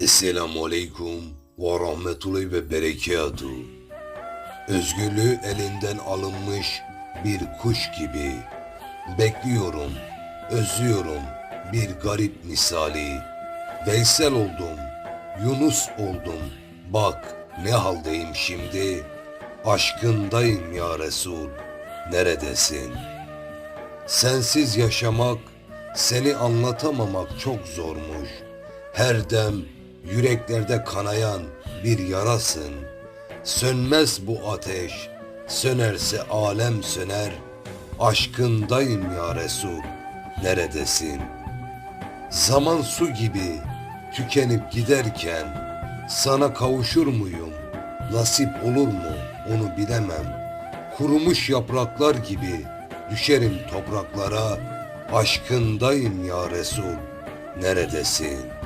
Esselamu Aleyküm ve Rahmetullahi ve Berekatuhu. Özgürlüğü elinden alınmış bir kuş gibi. Bekliyorum, özlüyorum bir garip misali. Veysel oldum, Yunus oldum. Bak ne haldeyim şimdi. Aşkındayım ya Resul. Neredesin? Sensiz yaşamak, seni anlatamamak çok zormuş. Her dem yüreklerde kanayan bir yarasın. Sönmez bu ateş, sönerse alem söner. Aşkındayım ya Resul, neredesin? Zaman su gibi tükenip giderken sana kavuşur muyum? Nasip olur mu onu bilemem. Kurumuş yapraklar gibi düşerim topraklara. Aşkındayım ya Resul, neredesin?